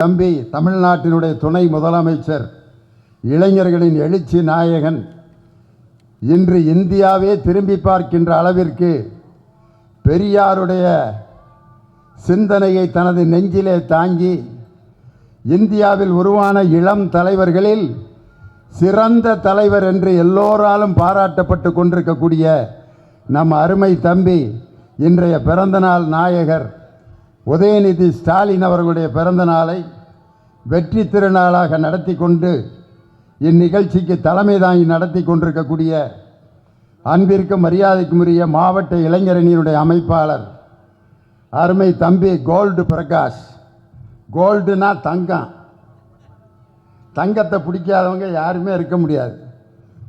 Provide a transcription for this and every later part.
தம்பி தமிழ்நாட்டினுடைய துணை முதலமைச்சர் இளைஞர்களின் எழுச்சி நாயகன் இன்று இந்தியாவே திரும்பி பார்க்கின்ற அளவிற்கு பெரியாருடைய சிந்தனையை தனது நெஞ்சிலே தாங்கி இந்தியாவில் உருவான இளம் தலைவர்களில் சிறந்த தலைவர் என்று எல்லோராலும் பாராட்டப்பட்டு கொண்டிருக்கக்கூடிய நம் அருமை தம்பி இன்றைய பிறந்தநாள் நாயகர் உதயநிதி ஸ்டாலின் அவர்களுடைய பிறந்த நாளை வெற்றி திருநாளாக நடத்தி கொண்டு இந்நிகழ்ச்சிக்கு தலைமை தாங்கி நடத்தி கொண்டிருக்கக்கூடிய அன்பிற்கும் மரியாதைக்கும் உரிய மாவட்ட இளைஞரணியினுடைய அமைப்பாளர் அருமை தம்பி கோல்டு பிரகாஷ். கோல்டுனா தங்கம். தங்கத்தை பிடிக்காதவங்க யாருமே இருக்க முடியாது.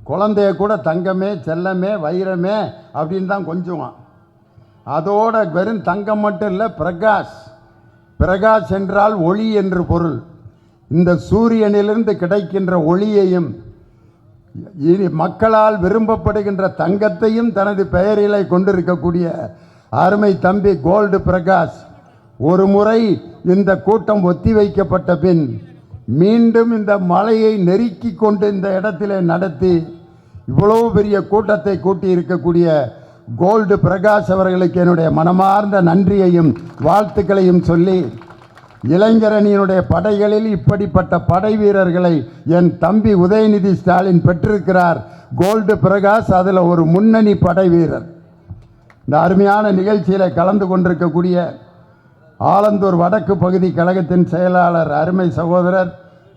குழந்தைய கூட தங்கமே செல்லமே வைரமே அப்படின்னு தான் கொஞ்சுவான். அதோட வெறும் தங்கம் மட்டும் இல்லை பிரகாஷ். பிரகாஷ் என்றால் ஒளி என்று பொருள். இந்த சூரியனிலிருந்து கிடைக்கின்ற ஒளியையும் இனி மக்களால் விரும்பப்படுகின்ற தங்கத்தையும் தனது பெயரிலே கொண்டிருக்கக்கூடிய அருமை தம்பி கோல்டு பிரகாஷ். ஒரு முறை இந்த கூட்டம் ஒத்திவைக்கப்பட்ட பின் மீண்டும் இந்த மலையை நெருக்கி கொண்டு இந்த இடத்திலே நடத்தி இவ்வளவு பெரிய கூட்டத்தை கூட்டி இருக்கக்கூடிய கோல்டு பிரகாஷ் அவர்களுக்கு என்னுடைய மனமார்ந்த நன்றியையும் வாழ்த்துக்களையும் சொல்லி இளைஞரணியினுடைய படைகளில் இப்படிப்பட்ட படை வீரர்களை என் தம்பி உதயநிதி ஸ்டாலின் பெற்றிருக்கிறார். கோல்டு பிரகாஷ் அதில் ஒரு முன்னணி படை வீரர். இந்த அருமையான நிகழ்ச்சியில் கலந்து கொண்டிருக்கக்கூடிய ஆலந்தூர் வடக்கு பகுதி கழகத்தின் செயலாளர் அருமை சகோதரர்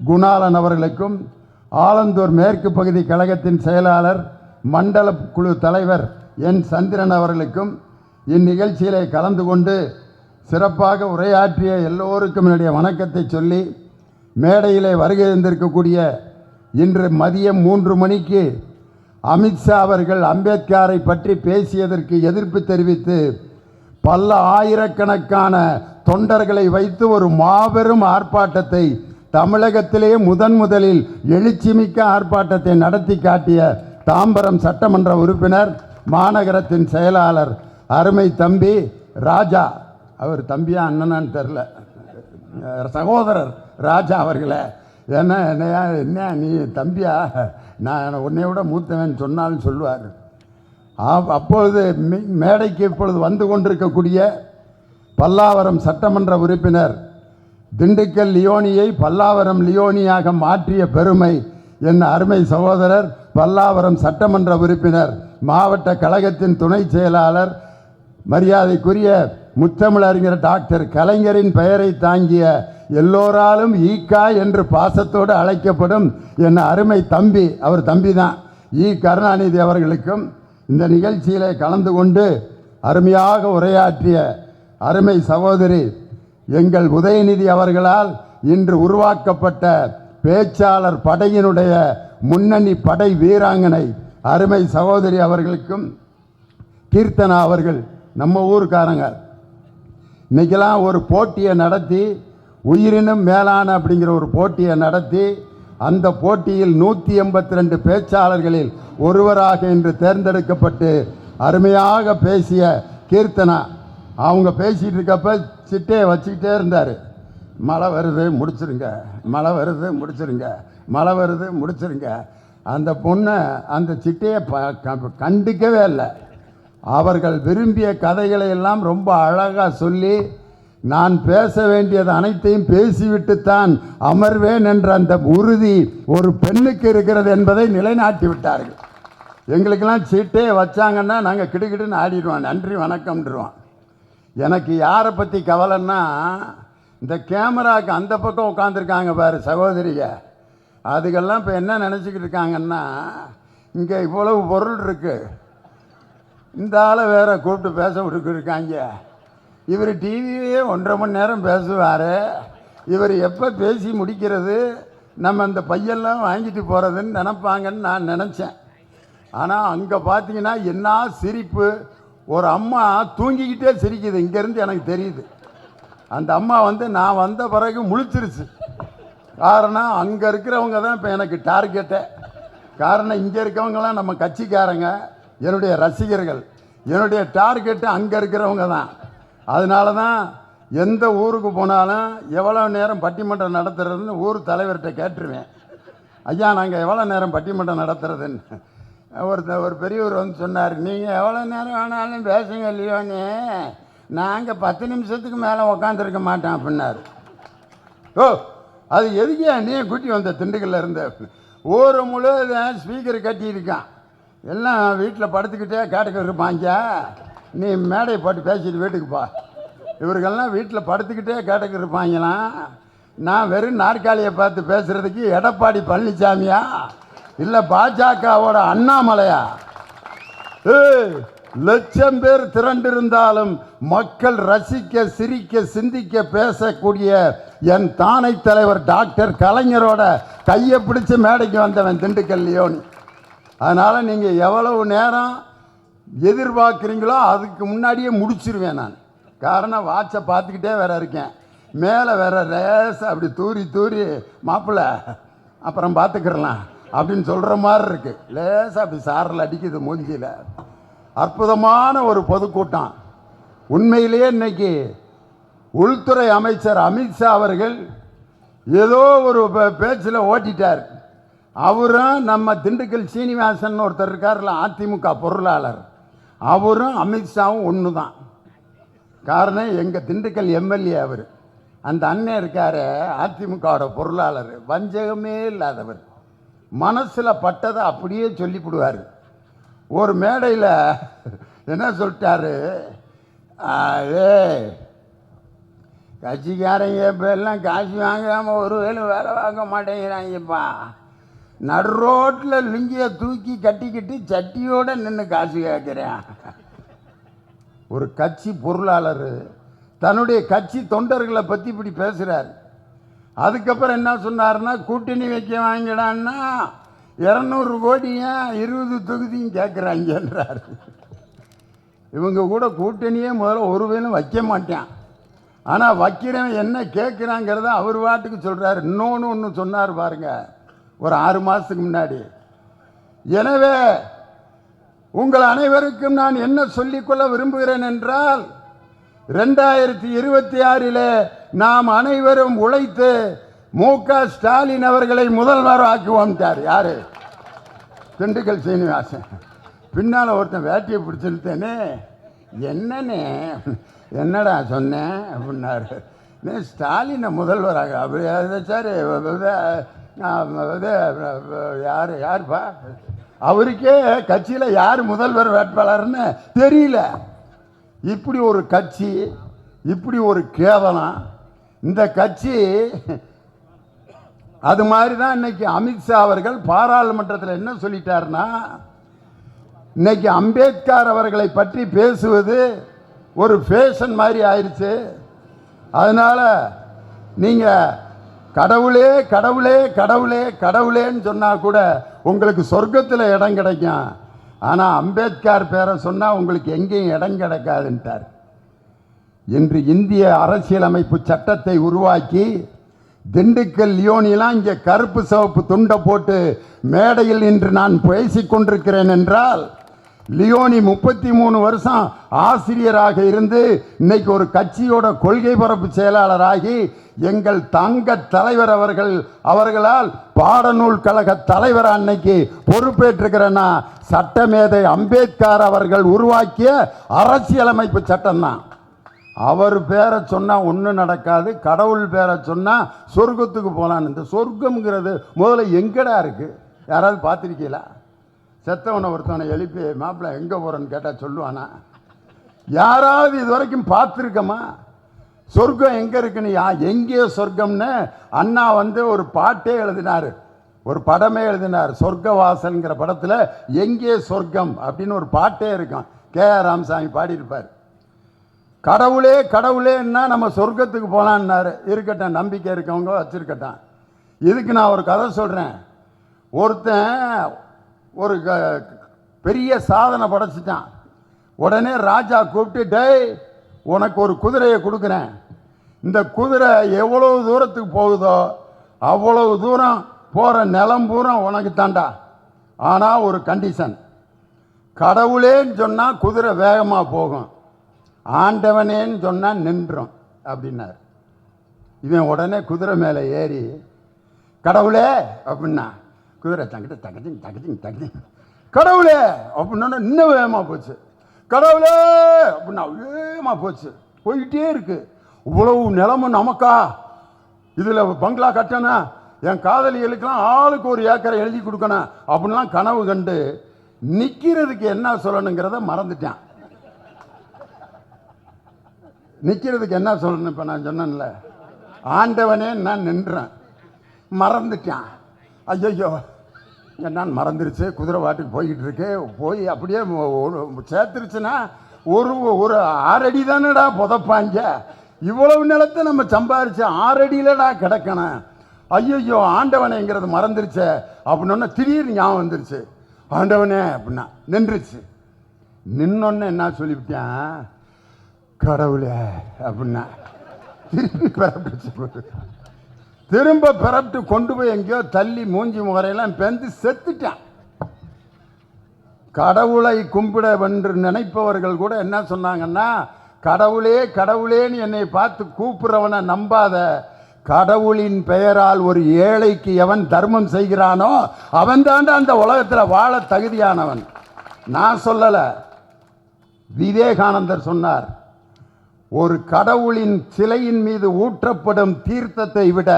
குணாலன் அவர்களுக்கும் ஆலந்தூர் மேற்கு பகுதி கழகத்தின் செயலாளர் மண்டல குழு தலைவர் என் சந்திரன் அவர்களுக்கும் இந்நிகழ்ச்சியிலே கலந்து கொண்டு சிறப்பாக உரையாற்றிய எல்லோருக்கும் என்னுடைய வணக்கத்தை சொல்லி மேடையிலே வருகை தந்திருக்கக்கூடிய இன்று மதியம் மூன்று மணிக்கு அமித்ஷா அவர்கள் அம்பேத்கரை பற்றி பேசியதற்கு எதிர்ப்பு தெரிவித்து பல ஆயிரக்கணக்கான தொண்டர்களை வைத்து ஒரு மாபெரும் ஆர்ப்பாட்டத்தை தமிழகத்திலேயே முதன் முதலில் எழுச்சிமிக்க ஆர்ப்பாட்டத்தை நடத்தி காட்டிய தாம்பரம் சட்டமன்ற உறுப்பினர் மாநகரத்தின் செயலாளர் அருமை தம்பி ராஜா. அவர் தம்பியா அண்ணனான்னு தெரில சகோதரர் ராஜா அவர்களே. என்ன என்னையா என்ன நீ தம்பியா? நான் உன்னை விட மூத்தவன் சொன்னாலும் சொல்லுவார். அப்பொழுது மேடைக்கு இப்பொழுது வந்து கொண்டிருக்கக்கூடிய பல்லாவரம் சட்டமன்ற உறுப்பினர் திண்டுக்கல் லியோனியை பல்லாவரம் லியோனியாக மாற்றிய பெருமை என் அருமை சகோதரர் பல்லாவரம் சட்டமன்ற உறுப்பினர் மாவட்ட கழகத்தின் துணை செயலாளர் மரியாதைக்குரிய முத்தமிழறிஞர் டாக்டர் கலைஞரின் பெயரை தாங்கிய எல்லோராலும் ஈக்கா என்று பாசத்தோடு அழைக்கப்படும் என் அருமை தம்பி அவர் தம்பி தான் ஈ. கருணாநிதி அவர்களுக்கும் இந்த நிகழ்ச்சியிலே கலந்து கொண்டு அருமையாக உரையாற்றிய அருமை சகோதரி எங்கள் உதயநிதி அவர்களால் இன்று உருவாக்கப்பட்ட பேச்சாளர் படையினுடைய முன்னணி படை வீராங்கனை அருமை சகோதரி அவர்களுக்கும் கீர்த்தனா அவர்கள் நம்ம ஊருக்காரங்க. இன்றைக்கெல்லாம் ஒரு போட்டியை நடத்தி உயிரினும் மேலான அப்படிங்கிற ஒரு போட்டியை நடத்தி அந்த போட்டியில் நூற்றி எண்பத்தி ரெண்டு பேச்சாளர்களில் ஒருவராக இன்று தேர்ந்தெடுக்கப்பட்டு அருமையாக பேசிய கீர்த்தனா. அவங்க பேசிகிட்டு இருக்கப்ப சிட்டையை வச்சுக்கிட்டே இருந்தார். மழை வருது முடிச்சிருங்க. மழை வருது முடிச்சிருங்க. மழை வருது முடிச்சிருங்க. அந்த பொண்ணை அந்த சிட்டையை ப க- இல்லை. அவர்கள் விரும்பிய கதைகளை எல்லாம் ரொம்ப அழகாக சொல்லி நான் பேச வேண்டியது அனைத்தையும் பேசிவிட்டுத்தான் அமர்வேன் என்ற அந்த உறுதி ஒரு பெண்ணுக்கு இருக்கிறது என்பதை நிலைநாட்டி விட்டார்கள். எங்களுக்கெல்லாம் சீட்டே வச்சாங்கன்னா நாங்கள் கிடுகிடுன்னு ஆடிடுவோம். நன்றி வணக்கம்ன்றுவோம். எனக்கு யாரை பற்றி கவலைன்னா இந்த கேமராவுக்கு அந்த பக்கம் உட்காந்துருக்காங்க பாரு சகோதரிக. அதுக்கெல்லாம் இப்போ என்ன நினச்சிக்கிட்டு இருக்காங்கன்னா இங்கே இவ்வளவு பொருள் இருக்குது இந்த ஆளை வேற கூப்பிட்டு பேச விட்டுருக்காங்க இவர் டிவியே ஒன்றரை மணி நேரம் பேசுவார். இவர் எப்போ பேசி முடிக்கிறது? நம்ம அந்த பையெல்லாம் வாங்கிட்டு போகிறதுன்னு நினப்பாங்கன்னு நான் நினச்சேன். ஆனால் அங்கே பார்த்தீங்கன்னா என்ன சிரிப்பு. ஒரு அம்மா தூங்கிக்கிட்டே சிரிக்குது. இங்கேருந்து எனக்கு தெரியுது. அந்த அம்மா வந்து நான் வந்த பிறகு முழிச்சிருச்சு. காரணம் அங்கே இருக்கிறவங்க தான் இப்போ எனக்கு டார்கெட்டே காரணம் இங்கே இருக்கவங்களாம் நம்ம கட்சிக்காரங்க. என்னுடைய ரசிகர்கள். என்னுடைய டார்கெட்டு அங்கே இருக்கிறவங்க தான். அதனால தான் எந்த ஊருக்கு போனாலும் எவ்வளோ நேரம் பட்டிமன்றம் நடத்துறதுன்னு ஊர் தலைவர்கிட்ட கேட்டுருவேன். ஐயா நாங்கள் எவ்வளோ நேரம் பட்டிமன்றம் நடத்துறதுன்னு. ஒருத்தர் ஒரு பெரியவர் வந்து சொன்னார் நீங்கள் எவ்வளோ நேரம் வேணாலும் பேசுங்க இல்லையோன்னு நாங்கள் பத்து நிமிஷத்துக்கு மேலே உக்காந்துருக்க மாட்டோம் அப்படின்னாரு. ஓ அது எதுக்கே நீ கூட்டி வந்த திண்டுக்கல்ல இருந்த? ஊர் முழுவதும் ஸ்பீக்கர் கட்டியிருக்கான் எல்லாம் வீட்டில் படுத்துக்கிட்டே கேட்டுக்கிட்டு இருப்பாங்க நீ மேடையை போட்டு பேசிட்டு வீட்டுக்கு போ. இவர்கள்லாம் வீட்டில் படுத்துக்கிட்டே கேட்டுக்கிட்டு இருப்பாங்களாம். நான் வெறும் நாற்காலியை பார்த்து பேசுகிறதுக்கு எடப்பாடி பழனிசாமியா? இல்லை பாஜகவோட அண்ணாமலையா? ஏய், லட்சம் பேர் திரண்டிருந்தாலும் மக்கள் ரசிக்க சிரிக்க சிந்திக்க பேசக்கூடிய என் தானை தலைவர் டாக்டர் கலைஞரோட கையை பிடிச்சி மேடைக்கு வந்தவன் திண்டுக்கல் லியோனி. அதனால் நீங்கள் எவ்வளவு நேரம் எதிர்பார்க்குறீங்களோ அதுக்கு முன்னாடியே முடிச்சிருவேன் நான். காரணம் வாட்சை பார்த்துக்கிட்டே வேற இருக்கேன். மேலே வேற லேசாக அப்படி தூரி தூரி மாப்பிள்ளை அப்புறம் பார்த்துக்கிறலாம் அப்படின்னு சொல்கிற மாதிரி இருக்குது லேசாக அப்படி சாரில் அடிக்குது மூஞ்சியில். அற்புதமான ஒரு பொதுக்கூட்டம். உண்மையிலேயே இன்னைக்கு உள்துறை அமைச்சர் அமித்ஷா அவர்கள் ஏதோ ஒரு பேச்சில் ஓட்டிட்டார். அவரும் நம்ம திண்டுக்கல் சீனிவாசன் ஒருத்தர் இருக்கார்ல அதிமுக பொருளாளர். அவரும் அமித்ஷாவும் ஒன்று தான் காரணம் எங்கள் திண்டுக்கல் எம்எல்ஏ அவர். அந்த அண்ணன் இருக்கார் அதிமுகவோட பொருளாளர். வஞ்சகமே இல்லாதவர். மனசில் பட்டதை அப்படியே சொல்லிவிடுவார் ஒரு மேடையில் என்ன சொல்லிட்டாரு? ஏ கட்சிக்காரங்க இப்போ எல்லாம் காசு வாங்காமல் ஒரு வேலை வேலை வாங்க மாட்டேங்கிறாங்கப்பா. நடு ரோட்டில் லுங்கியை தூக்கி கட்டிக்கிட்டு சட்டியோட நின்று காசு கேட்குறேன் ஒரு கட்சி பொருளாளர் தன்னுடைய கட்சி தொண்டர்களை பற்றி இப்படி பேசுகிறார் அதுக்கப்புறம் என்ன சொன்னார்னா கூட்டணி வைக்க வாங்கிடான்னா இரநூறு கோடியும் இருபது தொகுதியும் கேட்குறாங்கன்றார் இவங்க கூட கூட்டணியே முதல்ல ஒரு வேலும் வைக்க மாட்டான். ஆனால் வைக்கிறவன் என்ன கேட்குறாங்கிறத அவர் வாட்டுக்கு சொல்கிறார் இன்னொன்று ஒன்று சொன்னார் பாருங்க ஒரு ஆறு மாதத்துக்கு முன்னாடி. எனவே உங்கள் அனைவருக்கும் நான் என்ன சொல்லிக்கொள்ள விரும்புகிறேன் என்றால் ரெண்டாயிரத்தி இருபத்தி ஆறில் நாம் அனைவரும் உழைத்து மு க ஸ்டாலின் அவர்களை முதல்வர் ஆக்குவோம்ட்டார் யாரு? திண்டுக்கல் சீனிவாசன். பின்னால் ஒருத்தன் வேட்டியை பிடிச்சிருத்தேனே என்னண்ணே? என்னடா சொன்னேன் அப்படின்னாரு. நீ ஸ்டாலினை முதல்வராக. அப்படி அது சார் யார் யாருப்பா? அவருக்கே கட்சியில் யார் முதல்வர் வேட்பாளர்னு தெரியல. இப்படி ஒரு கட்சி இப்படி ஒரு கேவலம். இந்த கட்சி அது மாதிரி தான் இன்னைக்கு அமித்ஷா அவர்கள் பாராளுமன்றத்தில் என்ன சொல்லிட்டார்னா இன்னைக்கு அம்பேத்கர் அவர்களை பற்றி பேசுவது ஒரு ஃபேஷன் மாதிரி ஆயிடுச்சு அதனால் நீங்கள் கடவுளே கடவுளே கடவுளே கடவுளேன்னு சொன்னால் கூட உங்களுக்கு சொர்க்கத்தில் இடம் கிடைக்கும். ஆனால் அம்பேத்கர் பேரை சொன்னால் உங்களுக்கு எங்கேயும் இடம் கிடைக்காதுன்ட்டார். இன்று இந்திய அரசியலமைப்பு சட்டத்தை உருவாக்கி திண்டுக்கல் லியோனிலாம் இங்கே கருப்பு சிவப்பு துண்டை போட்டு மேடையில் இன்று நான் பேசிக் கொண்டிருக்கிறேன் என்றால் லியோனி முப்பத்தி மூணு வருஷம் ஆசிரியராக இருந்து இன்னைக்கு ஒரு கட்சியோட கொள்கை பரப்பு செயலாளராகி எங்கள் தங்க தலைவர் அவர்கள் அவர்களால் பாடநூல் கழக தலைவர் அன்னைக்கு பொறுப்பேற்றுக்கிறேன்னா சட்டமேதை அம்பேத்கர் அவர்கள் உருவாக்கிய அரசியலமைப்பு சட்டம்தான். அவர் பேரை சொன்னால் ஒன்றும் நடக்காது கடவுள் பேரை சொன்னால் சொர்க்கத்துக்கு போகலான்னு இந்த சொர்க்கம்ங்கிறது முதல்ல எங்கடா இருக்குது யாராவது பார்த்துருக்கீங்களா? செத்தவனை ஒருத்தவனை எழுப்பி மாப்பிள்ளை எங்கே போகிறேன்னு கேட்டால் சொல்லுவானா? யாராவது இது வரைக்கும் பார்த்துருக்கமா? சொர்க்கம் எங்கே இருக்குன்னு? யா எங்கே சொர்க்கம்னு? அண்ணா வந்து ஒரு பாட்டே எழுதினார். ஒரு படமே எழுதினார். சொர்க்கவாசல்ங்கிற படத்தில் எங்கே சொர்க்கம் அப்படின்னு ஒரு பாட்டே இருக்கும். கே ஆர் ராமசாமி பாடியிருப்பார். கடவுளே கடவுளேன்னா நம்ம சொர்க்கத்துக்கு போகலான்னாரு இருக்கட்டும் நம்பிக்கை இருக்கவங்க வச்சுருக்கட்டும். இதுக்கு நான் ஒரு கதை சொல்கிறேன் ஒருத்தன் ஒரு க- பெரிய சாதனை படைச்சிட்டான். உடனே ராஜா கூப்பிட்டு டேய் உனக்கு ஒரு குதிரையை கொடுக்குறேன். இந்த குதிரை எவ்வளவு தூரத்துக்கு போகுதோ அவ்வளவு தூரம் போகிற நிலம் பூரா உனக்கு தாண்டா. ஆனால் ஒரு கண்டிஷன் கடவுளேன்னு சொன்னால் குதிரை வேகமாக போகும். ஆண்டவனேன்னு சொன்னால் நின்றோம் அப்படின்னார். இவன் உடனே குதிரை மேலே ஏறி கடவுளே! அப்படின்னா குதிரை தங்கிட்ட தங்கச்சிங் தகதிங் தகதிங் கடவுளே! அப்படின்னா இன்னும் வேகமாக போச்சு. கடவுளே! அப்படின்னா வேகமாக போச்சு. போயிட்டே இருக்கு. இவ்வளவு நிலமும் நமக்கா? இதில் பங்களா கட்டணும். என் காதலிகளுக்கெல்லாம் ஆளுக்கு ஒரு ஏக்கரை எழுதி கொடுக்கணும். அப்படின்லாம் கனவு கண்டு நிற்கிறதுக்கு என்ன சொல்லணுங்கிறத மறந்துட்டேன். நிற்கிறதுக்கு என்ன சொல்லணும் இப்போ நான் சொன்னேன்ல? ஆண்டவனே நான் நின்றேன். மறந்துட்டேன். ஐயோ நான் மறந்துருச்சு? குதிரை வாட்டுக்கு போய்கிட்டு இருக்கு. போய் அப்படியே சேர்த்துருச்சுன்னா ஒரு ஒரு ஆறடி தானடா புதப்பாங்க. இவ்வளவு நிலத்தை நம்ம சம்பாரிச்சு ஆறடியிலடா கிடக்கணும். ஐயோ ஆண்டவனேங்கிறது மறந்துருச்சே. அப்படின்னொன்னே திடீர்னு ஞாபகம் வந்துருச்சு. ஆண்டவனே அப்படின்னா நின்றுச்சு. நின்னொன்னு என்ன சொல்லிவிட்டேன்? கடவுளே அப்படின்னா. திருப்பி பிறப்பிச்சு திரும்ப பிறப்பிட்டு கொண்டு போய் எங்கேயோ தள்ளி மூஞ்சி முகரையெல்லாம் பெந்து செத்துட்டான். கடவுளை கும்பிட வென்று நினைப்பவர்கள் கூட என்ன சொன்னாங்கன்னா கடவுளே கடவுளேன்னு என்னை பார்த்து கூப்பிட்றவனை நம்பாத கடவுளின் பெயரால் ஒரு ஏழைக்கு எவன் தர்மம் செய்கிறானோ அவன் அந்த உலகத்தில் வாழ தகுதியானவன். நான் சொல்லலை. விவேகானந்தர் சொன்னார் ஒரு கடவுளின் சிலையின் மீது ஊற்றப்படும் தீர்த்தத்தை விட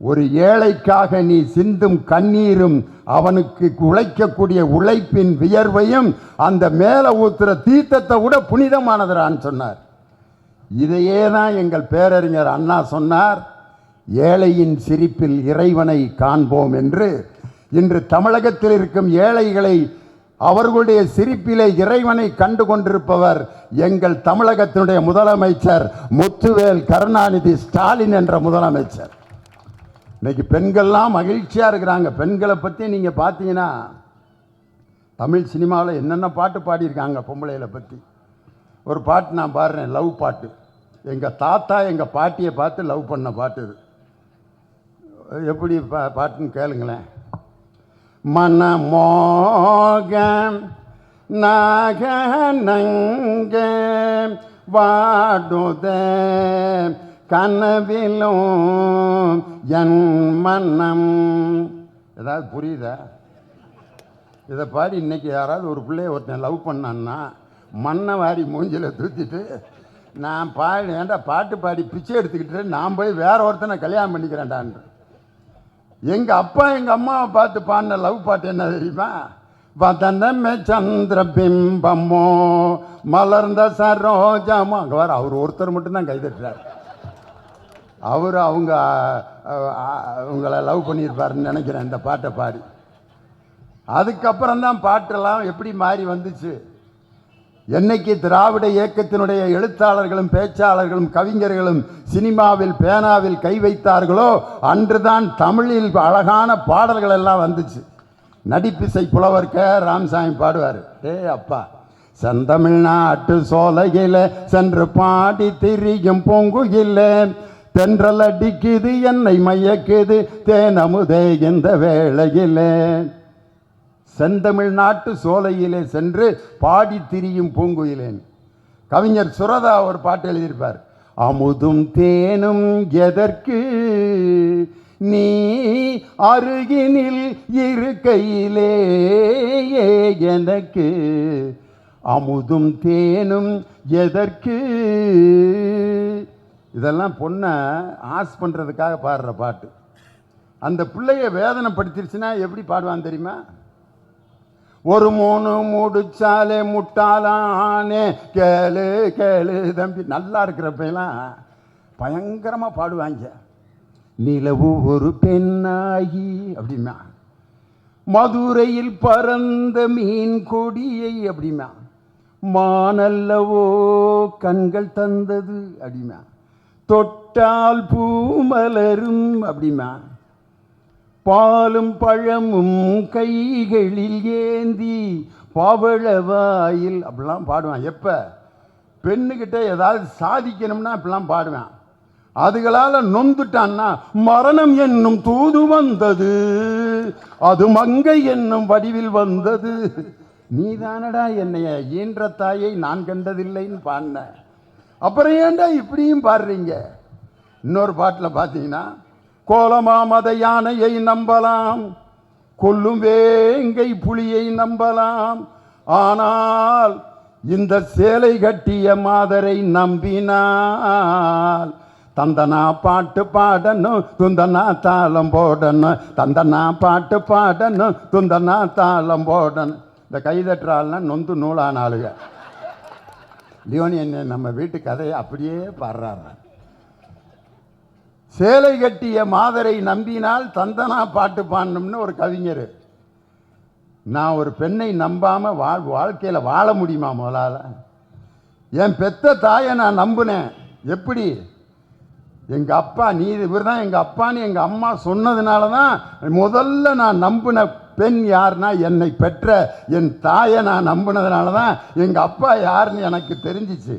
ஒரு ஏழைக்காக நீ சிந்தும் கண்ணீரும் அவனுக்கு உழைக்கக்கூடிய உழைப்பின் வியர்வையும் அந்த மேலே ஊத்துற தீர்த்தத்தை விட புனிதமானதுரான்னு சொன்னார். இதையே தான் எங்கள் பேரறிஞர் அண்ணா சொன்னார். ஏழையின் சிரிப்பில் இறைவனை காண்போம் என்று. இன்று தமிழகத்தில் இருக்கும் ஏழைகளை அவர்களுடைய சிரிப்பிலே இறைவனை கண்டு கொண்டிருப்பவர் எங்கள் தமிழகத்தினுடைய முதலமைச்சர் முத்துவேல் கருணாநிதி ஸ்டாலின் என்ற முதலமைச்சர். இன்னைக்கு பெண்கள்லாம் மகிழ்ச்சியாக இருக்கிறாங்க. பெண்களை பற்றி நீங்கள் பார்த்தீங்கன்னா தமிழ் சினிமாவில் என்னென்ன பாட்டு பாடியிருக்காங்க பொம்பளைகளை பற்றி ஒரு பாட்டு நான் பாடுறேன் லவ் பாட்டு. எங்கள் தாத்தா எங்கள் பாட்டியை பார்த்து லவ் பண்ண பாட்டு இது. எப்படி பா பாட்டுன்னு கேளுங்களேன். மனமோகம் நாகநங்க வாடுத கனவிலும் என் மனம். ஏதாவது புரியுதா? இதை பாடி இன்னைக்கு யாராவது ஒரு பிள்ளைய ஒருத்தன் லவ் பண்ணான்னா மண்ணை வாரி மூஞ்சில் தூத்திட்டு நான் பாடி ஏன்டா பாட்டு பாடி பிச்சை எடுத்துக்கிட்டு நான் போய் வேற ஒருத்தனை கல்யாணம் பண்ணிக்கிறேன்டான்னு. எங்கள் அப்பா எங்கள் அம்மாவை பார்த்து பாடின லவ் பாட்டு என்ன தெரியுமா? வதனமே சந்திர பிம்பமோ மலர்ந்த சரோஜாமோ அங்கே வர அவர் ஒருத்தர் மட்டும்தான் கைதட்டுறார் அவர் அவங்க அவங்கள லவ் பண்ணியிருப்பாருன்னு நினைக்கிறேன் இந்த பாட்டை பாடி. அதுக்கப்புறம் தான் பாட்டெல்லாம் எப்படி மாறி வந்துச்சு? என்னைக்கு திராவிட இயக்கத்தினுடைய எழுத்தாளர்களும் பேச்சாளர்களும் கவிஞர்களும் சினிமாவில் பேனாவில் கை வைத்தார்களோ அன்றுதான் தமிழில் அழகான பாடல்கள் எல்லாம் வந்துச்சு. நடிப்பிசை புலவர் கே. ராமசாமி பாடுவார். ஏ அப்பா செந்தமிழ்நாட்டு சோலையில சென்று பாடி திரியும் பொங்குகில்ல தென்றல் அடிக்குது என்னை மயக்குது தேனமுதே இந்த வேளையிலே. செந்தமிழ்நாட்டு சோலையிலே சென்று பாடி திரியும் பூங்குயிலேன். கவிஞர் சுரதா ஒரு பாட்டு எழுதியிருப்பார். அமுதும் தேனும் எதற்கு? நீ அருகினில் இருக்கையிலே எனக்கு? அமுதும் தேனும் எதற்கு? இதெல்லாம் பொண்ணை ஆஸ் பண்ணுறதுக்காக பாடுற பாட்டு. அந்த பிள்ளைய வேதனைப்படுத்திருச்சுன்னா எப்படி பாடுவான் தெரியுமா? ஒரு மூணு முடிச்சாலே முட்டாளானே. கேளு கேளு தம்பி. நல்லா இருக்கிறப்பெல்லாம் பயங்கரமாக பாடுவாங்க. நிலவு ஒரு பெண்ணாகி அப்படிமா. மதுரையில் பறந்த மீன் கொடியை அப்படிமா. மானல்லவோ கண்கள் தந்தது அப்படிமா. தொட்டால் பூமலரும் அப்படிமா. பாலும் பழமும் கைகளில் ஏந்தி பவளவாயில் அப்படிலாம் பாடுவான். எப்போ? பெண்ணுக்கிட்ட ஏதாவது சாதிக்கணும்னா அப்படிலாம் பாடுவேன். அதுகளால் நொந்துட்டான்னா மரணம் என்னும் தூது வந்தது. அது மங்கை என்னும் வடிவில் வந்தது. நீதானடா என்னைய ஈன்ற தாயை நான் கண்டதில்லைன்னு பாடின. அப்புறம் ஏன்டா இப்படியும் பாடுறீங்க? இன்னொரு பாட்டில் பார்த்தீங்கன்னா கோலமாமத யானையை நம்பலாம். கொல்லும் வேங்கை புலியை நம்பலாம். ஆனால் இந்த சேலை கட்டிய மாதரை நம்பினால் தந்தனா பாட்டு பாடணும் துந்தனா தாளம் போடணும். தந்தனா பாட்டு பாடணும் துந்தனா தாளம் போடணும். இந்த கைதற்றால்னா நொந்து நூலான ஆளுங்க லியோனியன் நம்ம வீட்டு கதையை அப்படியே பாடுறாரு சேலை கட்டிய மாதரை நம்பினால் தந்தனா பாட்டு பாடணும்னு ஒரு கவிஞர். நான் ஒரு பெண்ணை நம்பாமல் வாழ் வாழ்க்கையில் வாழ முடியுமா முதலால் என் பெத்த தாயை நான் நம்பினேன். எப்படி? எங்கள் அப்பா நீ இவர் தான் எங்கள் அப்பான்னு எங்கள் அம்மா சொன்னதுனால தான் முதல்ல நான் நம்பின பெண் யாருன்னா என்னை பெற்ற என் தாயை நான் நம்பினதுனால தான் எங்கள் அப்பா யாருன்னு எனக்கு தெரிஞ்சிச்சு.